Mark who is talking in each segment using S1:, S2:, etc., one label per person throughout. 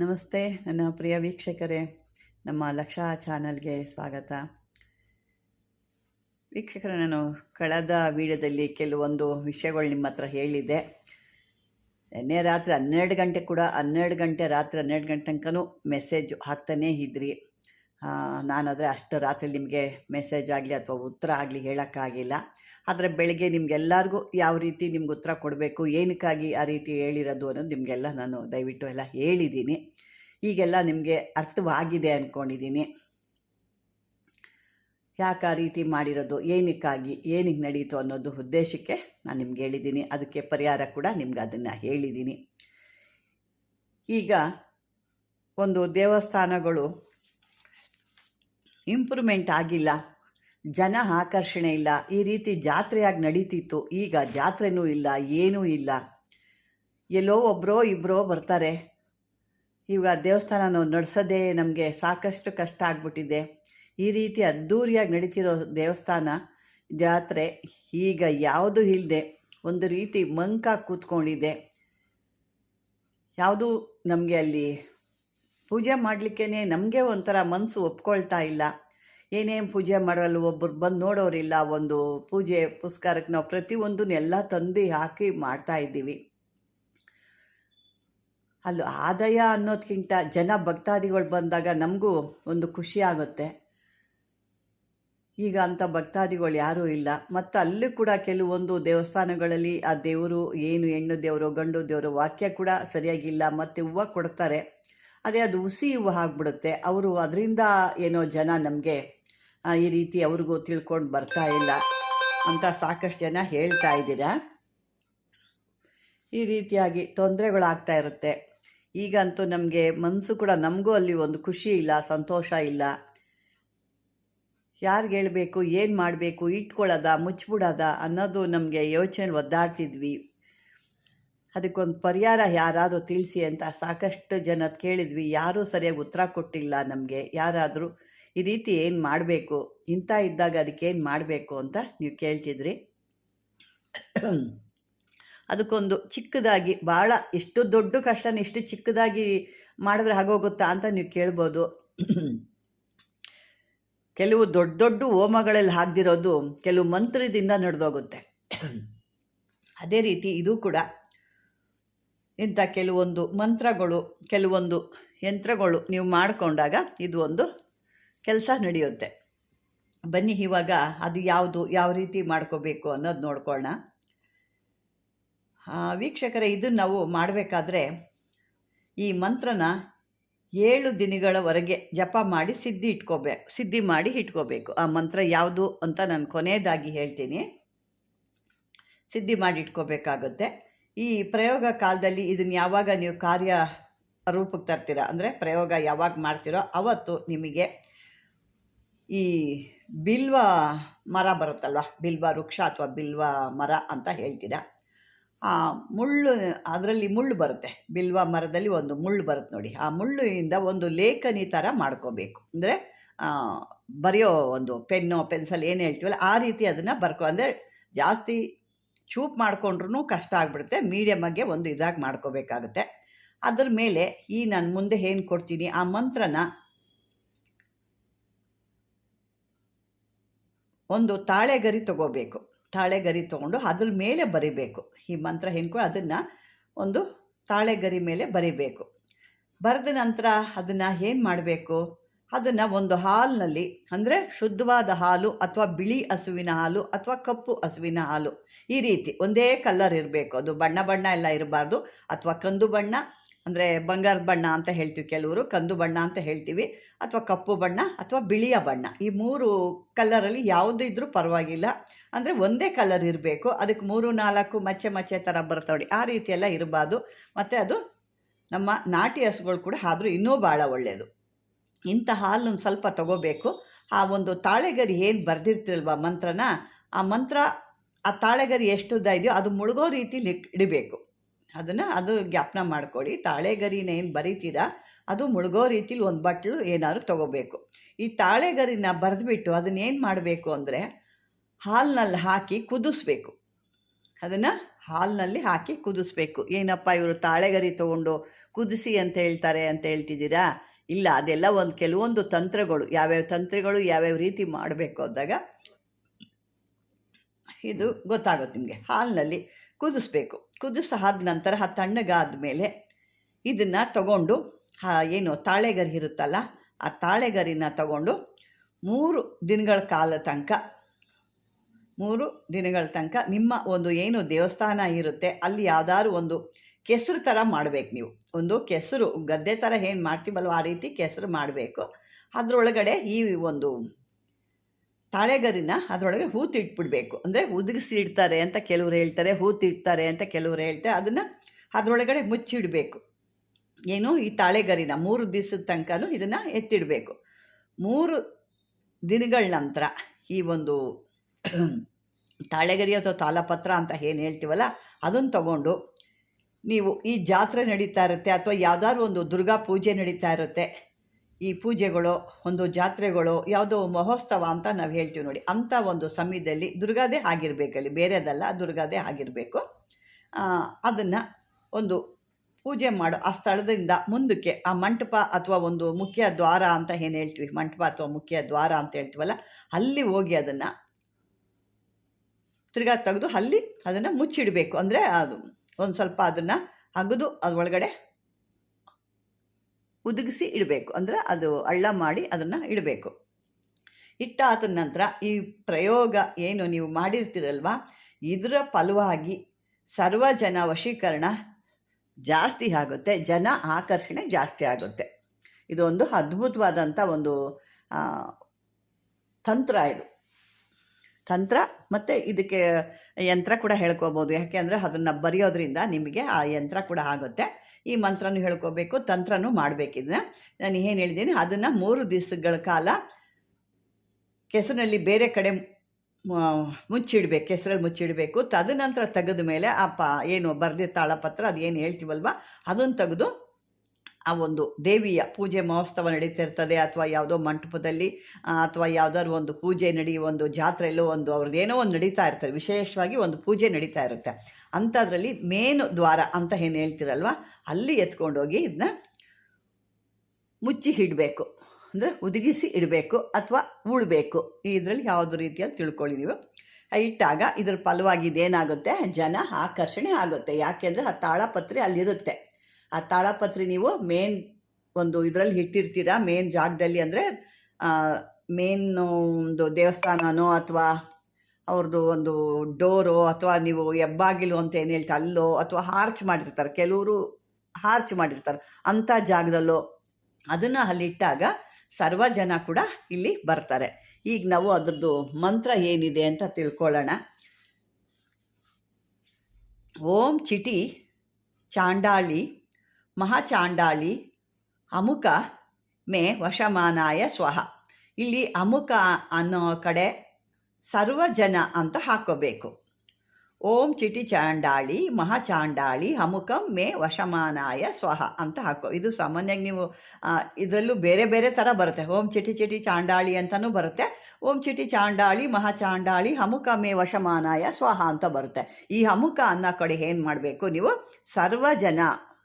S1: ನಮಸ್ತೆ, ನನ್ನ ಪ್ರಿಯ ವೀಕ್ಷಕರೇ. ನಮ್ಮ ಲಕ್ಷ ಚಾನಲ್ಗೆ ಸ್ವಾಗತ. ವೀಕ್ಷಕರೇ, ನಾನು ಕಳೆದ ವಿಡಿಯೋದಲ್ಲಿ ಕೆಲವೊಂದು ವಿಷಯಗಳು ನಿಮ್ಮ ಹತ್ರ ಹೇಳಿದ್ದೆ. ನಿನ್ನೆ ರಾತ್ರಿ ಹನ್ನೆರಡು ಗಂಟೆ ಕೂಡ ಹನ್ನೆರಡು ಗಂಟೆ ರಾತ್ರಿ ಹನ್ನೆರಡು ಗಂಟೆ ತನಕನೂ ಮೆಸೇಜ್ ಹಾಕ್ತಾನೇ ಇದ್ರಿ. ನಾನಾದರೆ ಅಷ್ಟು ರಾತ್ರಿ ನಿಮಗೆ ಮೆಸೇಜ್ ಆಗಲಿ ಅಥವಾ ಉತ್ತರ ಆಗಲಿ ಹೇಳೋಕ್ಕಾಗಿಲ್ಲ. ಆದರೆ ಬೆಳಗ್ಗೆ ನಿಮಗೆಲ್ಲರಿಗೂ ಯಾವ ರೀತಿ ನಿಮ್ಗೆ ಉತ್ತರ ಕೊಡಬೇಕು, ಏನಕ್ಕಾಗಿ ಆ ರೀತಿ ಹೇಳಿರೋದು ಅನ್ನೋದು ನಿಮಗೆಲ್ಲ ನಾನು ದಯವಿಟ್ಟು ಎಲ್ಲ ಹೇಳಿದ್ದೀನಿ ಈಗೆಲ್ಲ ನಿಮಗೆ ಅರ್ಥವಾಗಿದೆ ಅಂದ್ಕೊಂಡಿದ್ದೀನಿ ಯಾಕೆ ಆ ರೀತಿ ಮಾಡಿರೋದು, ಏನಕ್ಕಾಗಿ ಏನಕ್ಕೆ ನಡೀತು ಅನ್ನೋದು ಉದ್ದೇಶಕ್ಕೆ ನಾನು ನಿಮ್ಗೆ ಹೇಳಿದ್ದೀನಿ ಅದಕ್ಕೆ ಪರಿಹಾರ ಕೂಡ ನಿಮ್ಗೆ ಅದನ್ನು ಹೇಳಿದ್ದೀನಿ ಈಗ ಒಂದು ದೇವಸ್ಥಾನಗಳು ಇಂಪ್ರೂವ್ಮೆಂಟ್ ಆಗಿಲ್ಲ. ಜನ ಆಕರ್ಷಣೆ ಇಲ್ಲ. ಈ ರೀತಿ ಜಾತ್ರೆಯಾಗಿ ನಡೀತಿತ್ತು. ಈಗ ಜಾತ್ರೆನೂ ಇಲ್ಲ, ಏನೂ ಇಲ್ಲ. ಎಲ್ಲೋ ಒಬ್ಬರೋ ಇಬ್ಬರೋ ಬರ್ತಾರೆ. ಈಗ ದೇವಸ್ಥಾನ ನಾವು ನಡೆಸೋದೇ ನಮಗೆ ಸಾಕಷ್ಟು ಕಷ್ಟ ಆಗ್ಬಿಟ್ಟಿದೆ. ಈ ರೀತಿ ಅದ್ಧೂರಿಯಾಗಿ ನಡೀತಿರೋ ದೇವಸ್ಥಾನ, ಜಾತ್ರೆ ಈಗ ಯಾವುದೂ ಇಲ್ಲದೆ ಒಂದು ರೀತಿ ಮಂಕ ಕೂತ್ಕೊಂಡಿದೆ. ಯಾವುದೂ ನಮಗೆ ಅಲ್ಲಿ ಪೂಜೆ ಮಾಡಲಿಕ್ಕೇ ನಮಗೆ ಒಂಥರ ಮನಸ್ಸು ಒಪ್ಕೊಳ್ತಾ ಇಲ್ಲ. ಏನೇನು ಪೂಜೆ ಮಾಡೋಲ್ಲ ಒಬ್ಬರು ಬಂದು ನೋಡೋರಿಲ್ಲ, ಒಂದು ಪೂಜೆ ಪುಸ್ಕಾರಕ್ಕೆ ನಾವು ಪ್ರತಿಯೊಂದನ್ನು ಎಲ್ಲ ತಂದು ಹಾಕಿ ಮಾಡ್ತಾ ಇದ್ದೀವಿ. ಅಲ್ಲಿ ಆದಾಯ ಅನ್ನೋದಕ್ಕಿಂತ ಜನ ಭಕ್ತಾದಿಗಳು ಬಂದಾಗ ನಮಗೂ ಒಂದು ಖುಷಿ ಆಗುತ್ತೆ. ಈಗ ಅಂಥ ಭಕ್ತಾದಿಗಳು ಯಾರೂ ಇಲ್ಲ. ಮತ್ತು ಅಲ್ಲಿ ಕೂಡ ಕೆಲವೊಂದು ದೇವಸ್ಥಾನಗಳಲ್ಲಿ ಆ ದೇವರು ಏನು ಹೆಣ್ಣು ದೇವರು ಗಂಡು ದೇವರು ವಾಕ್ಯ ಕೂಡ ಸರಿಯಾಗಿಲ್ಲ ಮತ್ತು ಹೂವು ಕೊಡ್ತಾರೆ. ಅದೇ ಅದು ಹುಸಿ ಹೂವು ಆಗಿಬಿಡುತ್ತೆ. ಅವರು ಅದರಿಂದ ಏನೋ ಜನ ನಮಗೆ ಈ ರೀತಿ ಅವ್ರಿಗೂ ತಿಳ್ಕೊಂಡು ಬರ್ತಾ ಇಲ್ಲ ಅಂತ ಸಾಕಷ್ಟು ಜನ ಹೇಳ್ತಾ ಇದ್ದೀರಾ? ಈ ರೀತಿಯಾಗಿ ತೊಂದರೆಗಳಾಗ್ತಾ ಇರುತ್ತೆ. ಈಗಂತೂ ನಮಗೆ ಮನಸ್ಸು ಕೂಡ ನಮಗೂ ಅಲ್ಲಿ ಒಂದು ಖುಷಿ ಇಲ್ಲ, ಸಂತೋಷ ಇಲ್ಲ. ಯಾರಿಗೆ ಹೇಳಬೇಕು, ಏನು ಮಾಡಬೇಕು, ಇಟ್ಕೊಳ್ಳೋದ ಮುಚ್ಚಿಬಿಡೋದ ಅನ್ನೋದು ನಮಗೆ ಯೋಚನೆ ಒದ್ದಾಡ್ತಿದ್ವಿ. ಅದಕ್ಕೊಂದು ಪರಿಹಾರ ಯಾರಾದರೂ ತಿಳಿಸಿ ಅಂತ ಸಾಕಷ್ಟು ಜನ ಕೇಳಿದ್ವಿ. ಯಾರೂ ಸರಿಯಾಗಿ ಉತ್ತರ ಕೊಟ್ಟಿಲ್ಲ ನಮಗೆ. ಯಾರಾದರೂ ಈ ರೀತಿ ಏನು ಮಾಡಬೇಕು? ಇಂಥ ಇದ್ದಾಗ ಅದಕ್ಕೇನು ಮಾಡಬೇಕು ಅಂತ ನೀವು ಕೇಳ್ತಿದ್ರಿ. ಅದಕ್ಕೊಂದು ಚಿಕ್ಕದಾಗಿ ಭಾಳ ಇಷ್ಟು ದೊಡ್ಡ ಕಷ್ಟನ ಇಷ್ಟು ಚಿಕ್ಕದಾಗಿ ಮಾಡಿದ್ರೆ ಆಗೋಗುತ್ತಾ ಅಂತ ನೀವು ಕೇಳ್ಬೋದು. ಕೆಲವು ದೊಡ್ಡ ದೊಡ್ಡ ಹೋಮಗಳಲ್ಲಿ ಹಾಕ್ದಿರೋದು ಕೆಲವು ಮಂತ್ರದಿಂದ ನಡೆದೋಗುತ್ತೆ. ಅದೇ ರೀತಿ ಇದು ಕೂಡ ಇಂಥ ಕೆಲವೊಂದು ಮಂತ್ರಗಳು, ಕೆಲವೊಂದು ಯಂತ್ರಗಳು ನೀವು ಮಾಡಿಕೊಂಡಾಗ ಇದು ಒಂದು ಕೆಲಸ ನಡೆಯುತ್ತೆ. ಬನ್ನಿ ಇವಾಗ ಅದು ಯಾವುದು, ಯಾವ ರೀತಿ ಮಾಡ್ಕೋಬೇಕು ಅನ್ನೋದು ನೋಡ್ಕೊಳ್ಳೋಣ. ವೀಕ್ಷಕರ, ಇದನ್ನು ನಾವು ಮಾಡಬೇಕಾದ್ರೆ ಈ ಮಂತ್ರನ ಏಳು ದಿನಗಳವರೆಗೆ ಜಪ ಮಾಡಿ ಸಿದ್ಧಿ ಇಟ್ಕೋಬೇಕು ಸಿದ್ಧಿ ಮಾಡಿ ಇಟ್ಕೋಬೇಕು. ಆ ಮಂತ್ರ ಯಾವುದು ಅಂತ ನಾನು ಕೊನೆಯದಾಗಿ ಹೇಳ್ತೀನಿ. ಸಿದ್ಧಿ ಮಾಡಿ ಇಟ್ಕೋಬೇಕಾಗುತ್ತೆ. ಈ ಪ್ರಯೋಗ ಕಾಲದಲ್ಲಿ ಇದನ್ನು ಯಾವಾಗ ನೀವು ಕಾರ್ಯ ರೂಪಕ್ಕೆ ತರ್ತೀರ? ಅಂದರೆ ಪ್ರಯೋಗ ಯಾವಾಗ ಮಾಡ್ತೀರೋ ಅವತ್ತು ನಿಮಗೆ ಈ ಬಿಲ್ವ ಮರ ಬರುತ್ತಲ್ವ? ಬಿಲ್ವ ವೃಕ್ಷ ಅಥವಾ ಬಿಲ್ವ ಮರ ಅಂತ ಹೇಳ್ತೀರಾ? ಆ ಮುಳ್ಳು, ಅದರಲ್ಲಿ ಮುಳ್ಳು ಬರುತ್ತೆ. ಬಿಲ್ವ ಮರದಲ್ಲಿ ಒಂದು ಮುಳ್ಳು ಬರುತ್ತೆ ನೋಡಿ. ಆ ಮುಳ್ಳುಯಿಂದ ಒಂದು ಲೇಖನಿ ಥರ ಮಾಡ್ಕೋಬೇಕು. ಅಂದರೆ ಬರೆಯೋ ಒಂದು ಪೆನ್ನು, ಪೆನ್ಸಲ್ ಏನು ಹೇಳ್ತೀವಲ್ಲ, ಆ ರೀತಿ ಅದನ್ನು ಬರ್ಕೊ ಅಂದರೆ ಜಾಸ್ತಿ ಚೂಪ್ ಮಾಡಿಕೊಂಡ್ರೂ ಕಷ್ಟ ಆಗಿಬಿಡುತ್ತೆ. ಮೀಡಿಯಮ್ಮಾಗೆ ಒಂದು ಇದಾಗಿ ಮಾಡ್ಕೋಬೇಕಾಗುತ್ತೆ. ಅದ್ರ ಮೇಲೆ ಈ ನಾನು ಮುಂದೆ ಏನು ಕೊಡ್ತೀನಿ? ಆ ಮಂತ್ರನ ಒಂದು ತಾಳೆಗರಿ ತಗೋಬೇಕು. ತಾಳೆಗರಿ ತೊಗೊಂಡು ಅದ್ರ ಮೇಲೆ ಬರಿಬೇಕು. ಈ ಮಂತ್ರ ಹೆಣ್ಕೊಂಡು ಅದನ್ನು ಒಂದು ತಾಳೆಗರಿ ಮೇಲೆ ಬರಿಬೇಕು. ಬರೆದ ನಂತರ ಅದನ್ನು ಏನು ಮಾಡಬೇಕು? ಅದನ್ನು ಒಂದು ಹಾಲಿನಲ್ಲಿ, ಅಂದರೆ ಶುದ್ಧವಾದ ಹಾಲು ಅಥವಾ ಬಿಳಿ ಹಸುವಿನ ಹಾಲು ಅಥವಾ ಕಪ್ಪು ಹಸುವಿನ ಹಾಲು, ಈ ರೀತಿ ಒಂದೇ ಕಲ್ಲರ್ ಇರಬೇಕು. ಅದು ಬಣ್ಣ ಬಣ್ಣ ಎಲ್ಲ ಇರಬಾರ್ದು. ಅಥವಾ ಕಂದು ಬಣ್ಣ, ಅಂದರೆ ಬಂಗಾರದ ಬಣ್ಣ ಅಂತ ಹೇಳ್ತೀವಿ ಕೆಲವರು, ಕಂದು ಬಣ್ಣ ಅಂತ ಹೇಳ್ತೀವಿ. ಅಥವಾ ಕಪ್ಪು ಬಣ್ಣ ಅಥವಾ ಬಿಳಿಯ ಬಣ್ಣ, ಈ ಮೂರು ಕಲ್ಲರಲ್ಲಿ ಯಾವುದು ಇದ್ದರೂ ಪರವಾಗಿಲ್ಲ. ಅಂದರೆ ಒಂದೇ ಕಲರ್ ಇರಬೇಕು. ಅದಕ್ಕೆ ಮೂರು, ನಾಲ್ಕು ಮಚ್ಚೆ ಮಚ್ಚೆ ಥರ ಬರ್ತಾವೆ ಆ ರೀತಿಯೆಲ್ಲ ಇರಬಾರ್ದು. ಮತ್ತು ಅದು ನಮ್ಮ ನಾಟಿ ಹಸುಗಳು ಕೂಡ ಆದರೂ ಇನ್ನೂ ಭಾಳ ಒಳ್ಳೆಯದು ಇಂಥ ಹಾಲನ್ನು ಸ್ವಲ್ಪ ತಗೋಬೇಕು. ಆ ಒಂದು ತಾಳೆಗರಿ ಏನು ಬರೆದಿರ್ತಿರಲ್ವ ಮಂತ್ರನ? ಆ ಮಂತ್ರ, ಆ ತಾಳೆಗರಿ ಎಷ್ಟು ಉದ್ದ ಇದೆಯೋ ಅದು ಮುಳುಗೋ ರೀತಿಲಿ ಇಡಬೇಕು. ಅದನ್ನು ಅದು ಜ್ಞಾಪನ ಮಾಡ್ಕೊಳ್ಳಿ. ತಾಳೆಗರಿನ ಏನು ಬರಿತೀರಾ? ಅದು ಮುಳುಗೋ ರೀತಿಲಿ ಒಂದು ಬಟ್ಲು ಏನಾದ್ರು ತಗೋಬೇಕು. ಈ ತಾಳೆಗರಿನ ಬರೆದ್ಬಿಟ್ಟು ಅದನ್ನೇನು ಮಾಡಬೇಕು ಅಂದರೆ ಹಾಲಿನಲ್ಲಿ ಹಾಕಿ ಕುದಿಸ್ಬೇಕು. ಅದನ್ನು ಹಾಲಿನಲ್ಲಿ ಹಾಕಿ ಕುದಿಸ್ಬೇಕು. ಏನಪ್ಪ ಇವರು ತಾಳೆಗರಿ ತೊಗೊಂಡು ಕುದಿಸಿ ಅಂತ ಹೇಳ್ತಾರೆ ಅಂತ ಹೇಳ್ತಿದ್ದೀರಾ? ಇಲ್ಲ ಅದೆಲ್ಲ ಒಂದು ಕೆಲವೊಂದು ತಂತ್ರಗಳು ಯಾವ್ಯಾವ ತಂತ್ರಗಳು ಯಾವ್ಯಾವ ರೀತಿ ಮಾಡಬೇಕು ಅಂದಾಗ ಇದು ಗೊತ್ತಾಗುತ್ತೆ ನಿಮಗೆ. ಹಾಲಿನಲ್ಲಿ ಕುದಿಸ್ಬೇಕು. ಕುದಿಸಾದ ನಂತರ ಆ ತಣ್ಣಗಾದ ಮೇಲೆ ಇದನ್ನು ತಗೊಂಡು ಏನು ತಾಳೆಗರಿ ಇರುತ್ತಲ್ಲ ಆ ತಾಳೆಗರಿನ ತಗೊಂಡು ಮೂರು ದಿನಗಳ ಕಾಲ ತನಕ ಮೂರು ದಿನಗಳ ತನಕ ನಿಮ್ಮ ಒಂದು ಏನು ದೇವಸ್ಥಾನ ಇರುತ್ತೆ ಅಲ್ಲಿ ಯಾವ್ದಾದ್ರು ಒಂದು ಕೆಸರು ಥರ ಮಾಡಬೇಕು ನೀವು. ಒಂದು ಕೆಸರು, ಗದ್ದೆ ಥರ ಏನು ಮಾಡ್ತೀವಲ್ವ ಆ ರೀತಿ ಕೆಸರು ಮಾಡಬೇಕು. ಅದರೊಳಗಡೆ ಈ ಒಂದು ತಾಳೆಗರಿನ ಅದರೊಳಗೆ ಹೂತಿಟ್ಬಿಡ್ಬೇಕು ಅಂದರೆ ಉದುಗಿಸಿ ಇಡ್ತಾರೆ ಅಂತ ಕೆಲವ್ರು ಹೇಳ್ತಾರೆ ಹೂತಿಡ್ತಾರೆ ಅಂತ ಕೆಲವ್ರು ಹೇಳ್ತಾರೆ, ಅದನ್ನು ಅದರೊಳಗಡೆ ಮುಚ್ಚಿಡಬೇಕು. ಏನು ಈ ತಾಳೆಗರಿನ ಮೂರು ದಿವಸದ ತನಕನೂ ಇದನ್ನು ಎತ್ತಿಡಬೇಕು. ಮೂರು ದಿನಗಳ ನಂತರ ಈ ಒಂದು ತಾಳೆಗರಿ ಅಥವಾ ತಾಲಪತ್ರ ಅಂತ ಏನು ಹೇಳ್ತೀವಲ್ಲ ಅದನ್ನು ತಗೊಂಡು ನೀವು ಈ ಜಾತ್ರೆ ನಡೀತಾ ಇರುತ್ತೆ ಅಥವಾ ಯಾವ್ದಾದ್ರು ಒಂದು ದುರ್ಗಾ ಪೂಜೆ ನಡೀತಾ ಇರುತ್ತೆ, ಈ ಪೂಜೆಗಳು, ಒಂದು ಜಾತ್ರೆಗಳು, ಯಾವುದೋ ಮಹೋತ್ಸವ ಅಂತ ನಾವು ಹೇಳ್ತೀವಿ ನೋಡಿ. ಅಂಥ ಒಂದು ಸಮಯದಲ್ಲಿ ದುರ್ಗಾದೇ ಆಗಿರಬೇಕಲ್ಲಿ, ಬೇರೆದಲ್ಲ, ದುರ್ಗಾದೇ ಆಗಿರಬೇಕು. ಅದನ್ನು ಒಂದು ಪೂಜೆ ಮಾಡೋ, ಆ ಸ್ಥಳದಿಂದ ಮುಂದಕ್ಕೆ, ಆ ಮಂಟಪ ಅಥವಾ ಒಂದು ಮುಖ್ಯ ದ್ವಾರ ಅಂತ ಏನು ಹೇಳ್ತೀವಿ? ಮಂಟಪ ಅಥವಾ ಮುಖ್ಯ ದ್ವಾರ ಅಂತ ಹೇಳ್ತೀವಲ್ಲ, ಅಲ್ಲಿ ಹೋಗಿ ಅದನ್ನು ತಿರ್ಗಾ ತೆಗೆದು ಅಲ್ಲಿ ಅದನ್ನು ಮುಚ್ಚಿಡಬೇಕು. ಅಂದರೆ ಅದು ಒಂದು ಸ್ವಲ್ಪ ಅದನ್ನು ಅಗದು ಅದರೊಳಗಡೆ ಉದುಗಿಸಿ ಇಡಬೇಕು. ಅಂದರೆ ಅದು ಹಳ್ಳ ಮಾಡಿ ಅದನ್ನು ಇಡಬೇಕು. ಇಟ್ಟಾದ ನಂತರ ಈ ಪ್ರಯೋಗ ಏನು ನೀವು ಮಾಡಿರ್ತೀರಲ್ವ? ಇದರ ಫಲವಾಗಿ ಸರ್ವ ಜನ ವಶೀಕರಣ ಜಾಸ್ತಿ ಆಗುತ್ತೆ. ಜನ ಆಕರ್ಷಣೆ ಜಾಸ್ತಿ ಆಗುತ್ತೆ. ಇದೊಂದು ಅದ್ಭುತವಾದಂಥ ಒಂದು ತಂತ್ರ ಇದು. ತಂತ್ರ ಮತ್ತು ಇದಕ್ಕೆ ಯಂತ್ರ ಕೂಡ ಹೇಳ್ಕೋಬೋದು. ಯಾಕೆ ಅಂದರೆ ಅದನ್ನು ಬರೆಯೋದ್ರಿಂದ ನಿಮಗೆ ಆ ಯಂತ್ರ ಕೂಡ ಆಗುತ್ತೆ. ಈ ಮಂತ್ರನೂ ಹೇಳ್ಕೋಬೇಕು, ತಂತ್ರನೂ ಮಾಡಬೇಕು ಇದನ್ನ. ನಾನು ಏನು ಹೇಳಿದ್ದೀನಿ, ಅದನ್ನು ಮೂರು ದಿವಸಗಳ ಕಾಲ ಕೆಸರಿನಲ್ಲಿ ಬೇರೆ ಕಡೆ ಮುಚ್ಚಿಡ್ಬೇಕು, ಕೆಸರಲ್ಲಿ ಮುಚ್ಚಿಡಬೇಕು. ತದನಂತರ ತೆಗೆದ ಮೇಲೆ ಆ ಪ, ಏನು ಬರೆದಿರ್ತಾಳ ತಾಳಪತ್ರ ಅದು ಏನು ಹೇಳ್ತೀವಲ್ವ, ಅದನ್ನು ತೆಗೆದು ಆ ಒಂದು ದೇವಿಯ ಪೂಜೆ ಮಹೋತ್ಸವ ನಡೀತಿರ್ತದೆ ಅಥವಾ ಯಾವುದೋ ಮಂಟಪದಲ್ಲಿ ಅಥವಾ ಯಾವುದಾದ್ರು ಒಂದು ಪೂಜೆ ನಡಿ, ಒಂದು ಜಾತ್ರೆಯಲ್ಲೋ ಒಂದು ಅವ್ರದ್ದು ಏನೋ ಒಂದು ನಡೀತಾ ಇರ್ತಾರೆ ವಿಶೇಷವಾಗಿ ಒಂದು ಪೂಜೆ ನಡೀತಾ ಇರುತ್ತೆ. ಅಂಥದ್ರಲ್ಲಿ ಮೇನು ದ್ವಾರ ಅಂತ ಏನು ಹೇಳ್ತಿರಲ್ವ? ಅಲ್ಲಿ ಎತ್ಕೊಂಡೋಗಿ ಇದನ್ನ ಮುಚ್ಚಿ ಇಡಬೇಕು. ಅಂದರೆ ಉದುಗಿಸಿ ಇಡಬೇಕು, ಅಥವಾ ಉಳ್ಬೇಕು. ಇದರಲ್ಲಿ ಯಾವುದು ರೀತಿಯಲ್ಲಿ ತಿಳ್ಕೊಳ್ಳಿ ನೀವು. ಇಟ್ಟಾಗ ಇದ್ರ ಫಲವಾಗಿ ಇದೇನಾಗುತ್ತೆ? ಜನ ಆಕರ್ಷಣೆ ಆಗುತ್ತೆ. ಯಾಕೆಂದರೆ ಆ ತಾಳಪತ್ರೆ ಅಲ್ಲಿರುತ್ತೆ. ಆ ತಾಳಪತ್ರಿ ನೀವು ಮೇನ್ ಒಂದು ಇದರಲ್ಲಿ ಇಟ್ಟಿರ್ತೀರ ಮೇನ್ ಜಾಗದಲ್ಲಿ ಅಂದರೆ ಮೇನ್ ಒಂದು ದೇವಸ್ಥಾನನೋ ಅಥವಾ ಅವ್ರದ್ದು ಒಂದು ಡೋರೋ ಅಥವಾ ನೀವು ಹೆಬ್ಬಾಗಿಲು ಅಂತ ಏನು ಹೇಳ್ತಾ ಅಲ್ಲೋ ಅಥವಾ ಹಾರ್ಚ್ ಮಾಡಿರ್ತಾರೆ, ಕೆಲವರು ಹಾರ್ಚ್ ಮಾಡಿರ್ತಾರೆ, ಅಂಥ ಜಾಗದಲ್ಲೋ ಅದನ್ನು ಅಲ್ಲಿಟ್ಟಾಗ ಸರ್ವ ಜನ ಕೂಡ ಇಲ್ಲಿ ಬರ್ತಾರೆ. ಈಗ ನಾವು ಅದ್ರದ್ದು ಮಂತ್ರ ಏನಿದೆ ಅಂತ ತಿಳ್ಕೊಳ್ಳೋಣ. ಓಂ ಚಿಟಿ ಚಾಂಡಾಳಿ ಮಹಾಚಾಂಡಾಳಿ, ಅಮುಕ ಮೇ ವಶಮಾನಾಯ ಸ್ವಹ. ಇಲ್ಲಿ ಅಮುಕ ಅನ್ನೋ ಕಡೆ ಸರ್ವ ಜನ ಅಂತ ಹಾಕೋಬೇಕು. ಓಂ ಚಿಟಿ ಚಾಂಡಾಳಿ, ಮಹಾಚಾಂಡಾಳಿ, ಅಮುಕಂ ಮೇ ವಶಮಾನಾಯ ಸ್ವಹ ಅಂತ ಹಾಕೋ. ಇದು ಸಾಮಾನ್ಯವಾಗಿ ನೀವು ಇದರಲ್ಲೂ ಬೇರೆ ಬೇರೆ ಥರ ಬರುತ್ತೆ. ಓಂ ಚಿಟಿ ಚಿಟಿ ಚಾಂಡಾಳಿ ಅಂತಲೂ ಬರುತ್ತೆ. ಓಂ ಚಿಟಿ ಚಾಂಡಾಳಿ, ಮಹಾಚಾಂಡಾಳಿ ಹಮುಕ ಮೇ ವಶಮಾನಾಯ ಸ್ವಹ ಅಂತ ಬರುತ್ತೆ. ಈ ಹಮುಕ ಅನ್ನೋ ಕಡೆ ಏನು ಮಾಡಬೇಕು ನೀವು? ಸರ್ವ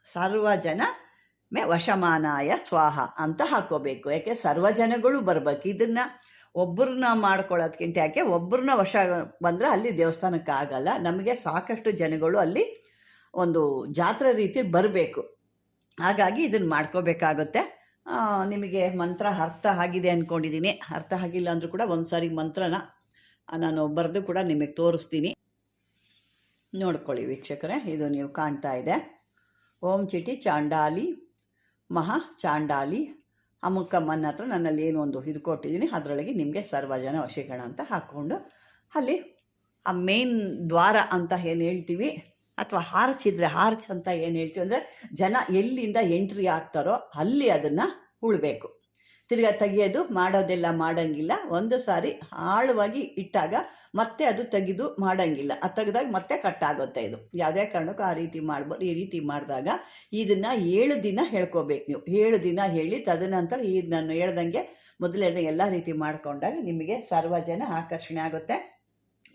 S1: ಜನ ಸರ್ವ ಜನ ಮೇ ವಶಮಾನಾಯ ಸ್ವಾಹ ಅಂತ ಹಾಕೋಬೇಕು. ಯಾಕೆ ಸರ್ವಜನಗಳು ಬರ್ಬೇಕು. ಇದನ್ನು ಒಬ್ಬರನ್ನ ಮಾಡ್ಕೊಳ್ಳೋದ್ಕಿಂತ ಯಾಕೆ ಒಬ್ಬರನ್ನ ವಶ ಬಂದರೆ ಅಲ್ಲಿ ದೇವಸ್ಥಾನಕ್ಕೆ ಆಗಲ್ಲ ನಮಗೆ ಸಾಕಷ್ಟು ಜನಗಳು ಅಲ್ಲಿ ಒಂದು ಜಾತ್ರೆ ರೀತಿ ಬರಬೇಕು. ಹಾಗಾಗಿ ಇದನ್ನು ಮಾಡ್ಕೋಬೇಕಾಗುತ್ತೆ. ನಿಮಗೆ ಮಂತ್ರ ಅರ್ಥ ಆಗಿದೆ ಅಂದ್ಕೊಂಡಿದ್ದೀನಿ ಅರ್ಥ ಆಗಿಲ್ಲ ಅಂದರೂ ಕೂಡ ಒಂದು ಸಾರಿ ಮಂತ್ರನ ನಾನು ಬರೆದು ಕೂಡ ನಿಮಗೆ ತೋರಿಸ್ತೀನಿ. ನೋಡ್ಕೊಳ್ಳಿ ವೀಕ್ಷಕರೇ, ಇದು ನೀವು ಕಾಣ್ತಾ ಇದೆ. ಓಂ ಚಿಟಿ ಚಾಂಡಾಲಿ, ಮಹಾ ಚಾಂಡಾಲಿ. ಅಮುಕಮ್ಮನ ಹತ್ರ ನನ್ನಲ್ಲಿ ಏನು ಒಂದು ಇದು ಕೊಟ್ಟಿದ್ದೀನಿ ಅದರೊಳಗೆ ನಿಮಗೆ ಸರ್ವಜನ ವಶೀಕರಣ ಅಂತ ಹಾಕ್ಕೊಂಡು. ಅಲ್ಲಿ ಆ ಮೇನ್ ದ್ವಾರ ಅಂತ ಏನು ಹೇಳ್ತೀವಿ? ಅಥವಾ ಹಾರ್ಚ್ ಇದ್ದರೆ ಹಾರ್ಚ್ ಅಂತ ಏನು ಹೇಳ್ತೀವಿ ಅಂದರೆ ಜನ ಎಲ್ಲಿಂದ ಎಂಟ್ರಿ ಆಗ್ತಾರೋ ಅಲ್ಲಿ ಅದನ್ನು ಉಳ್ಬೇಕು. ತಿರ್ಗಾ ತೆಗೆಯೋದು ಮಾಡೋದೆಲ್ಲ ಮಾಡೋಂಗಿಲ್ಲ. ಒಂದು ಸಾರಿ ಆಳವಾಗಿ ಇಟ್ಟಾಗ ಮತ್ತೆ ಅದು ತೆಗೆದು ಮಾಡೋಂಗಿಲ್ಲ. ಆ ತೆಗೆದಾಗ ಮತ್ತೆ ಕಟ್ಟಾಗುತ್ತೆ ಇದು. ಯಾವುದೇ ಕಾರಣಕ್ಕೂ ಆ ರೀತಿ ಮಾಡ್ಬೋದು ಈ ರೀತಿ ಮಾಡಿದಾಗ ಇದನ್ನು ಏಳು ದಿನ ಹೇಳ್ಕೋಬೇಕು ನೀವು. ಏಳು ದಿನ ಹೇಳಿ ತದನಂತರ ಈ ನಾನು ಹೇಳ್ದಂಗೆ ಮೊದಲೇ ಎಲ್ಲ ರೀತಿ ಮಾಡ್ಕೊಂಡಾಗ ನಿಮಗೆ ಸರ್ವ ಜನ ಆಕರ್ಷಣೆ ಆಗುತ್ತೆ.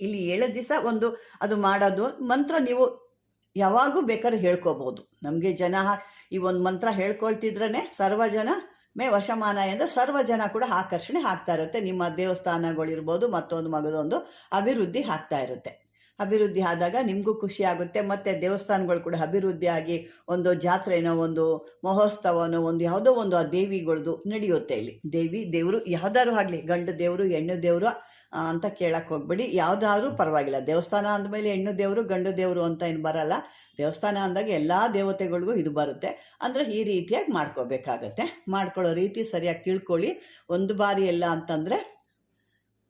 S1: ಇಲ್ಲಿ ಏಳು ದಿವಸ ಒಂದು ಅದು ಮಾಡೋದು ಮಂತ್ರ ನೀವು ಯಾವಾಗೂ ಬೇಕಾದ್ರೆ ಹೇಳ್ಕೋಬೋದು. ನಮಗೆ ಜನ ಈ ಒಂದು ಮಂತ್ರ ಹೇಳ್ಕೊಳ್ತಿದ್ರೇ ಸರ್ವ ಜನ ಮೇ ವಶಮಾನ ಎಂದು ಸರ್ವ ಜನ ಕೂಡ ಆಕರ್ಷಣೆ ಆಗ್ತಾ ಇರುತ್ತೆ. ನಿಮ್ಮ ದೇವಸ್ಥಾನಗಳಿರ್ಬೋದು ಮತ್ತೊಂದು ಮಗದೊಂದು ಅಭಿವೃದ್ಧಿ ಆಗ್ತಾ ಇರುತ್ತೆ. ಅಭಿವೃದ್ಧಿ ಆದಾಗ ನಿಮಗೂ ಖುಷಿ ಆಗುತ್ತೆ. ಮತ್ತು ದೇವಸ್ಥಾನಗಳು ಕೂಡ ಅಭಿವೃದ್ಧಿ ಆಗಿ ಒಂದು ಜಾತ್ರೆನೋ, ಒಂದು ಮಹೋತ್ಸವನೋ, ಒಂದು ಯಾವುದೋ ಒಂದು ಆ ದೇವಿಗಳದ್ದು ನಡೆಯುತ್ತೆ ಇಲ್ಲಿ. ದೇವಿ, ದೇವರು ಯಾವ್ದಾದ್ರು ಆಗಲಿ, ಗಂಡು ದೇವರು, ಹೆಣ್ಣು ದೇವರು ಅಂತ ಕೇಳಕ್ಕೆ ಹೋಗ್ಬೇಡಿ. ಯಾವುದಾದ್ರೂ ಪರವಾಗಿಲ್ಲ. ದೇವಸ್ಥಾನ ಅಂದಮೇಲೆ ಹೆಣ್ಣು ದೇವರು, ಗಂಡು ದೇವರು ಅಂತ ಏನು ಬರಲ್ಲ. ದೇವಸ್ಥಾನ ಅಂದಾಗ ಎಲ್ಲ ದೇವತೆಗಳಿಗೂ ಇದು ಬರುತ್ತೆ. ಅಂದರೆ ಈ ರೀತಿಯಾಗಿ ಮಾಡ್ಕೋಬೇಕಾಗತ್ತೆ. ಮಾಡ್ಕೊಳ್ಳೋ ರೀತಿ ಸರಿಯಾಗಿ ತಿಳ್ಕೊಳ್ಳಿ. ಒಂದು ಬಾರಿ ಎಲ್ಲ ಅಂತಂದರೆ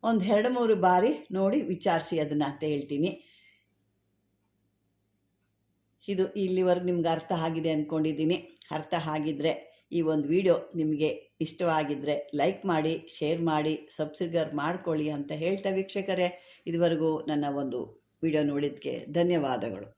S1: ಒಂದು ಎರಡು ಮೂರು ಬಾರಿ ನೋಡಿ ವಿಚಾರಿಸಿ ಅದನ್ನು ಅಂತ ಹೇಳ್ತೀನಿ. ಇದು ಇಲ್ಲಿವರೆಗೂ ನಿಮ್ಗೆ ಅರ್ಥ ಆಗಿದೆ ಅಂದ್ಕೊಂಡಿದ್ದೀನಿ ಅರ್ಥ ಆಗಿದ್ರೆ ಈ ಒಂದು ವಿಡಿಯೋ ನಿಮಗೆ ಇಷ್ಟವಾಗಿದ್ದರೆ ಲೈಕ್ ಮಾಡಿ, ಶೇರ್ ಮಾಡಿ ಸಬ್ಸ್ಕ್ರೈಬರ್ ಮಾಡ್ಕೊಳ್ಳಿ ಅಂತ ಹೇಳ್ತಾ ವೀಕ್ಷಕರೇ. ಇದುವರೆಗೂ ನನ್ನ ಒಂದು ವಿಡಿಯೋ ನೋಡಿದ್ದಕ್ಕೆ ಧನ್ಯವಾದಗಳು.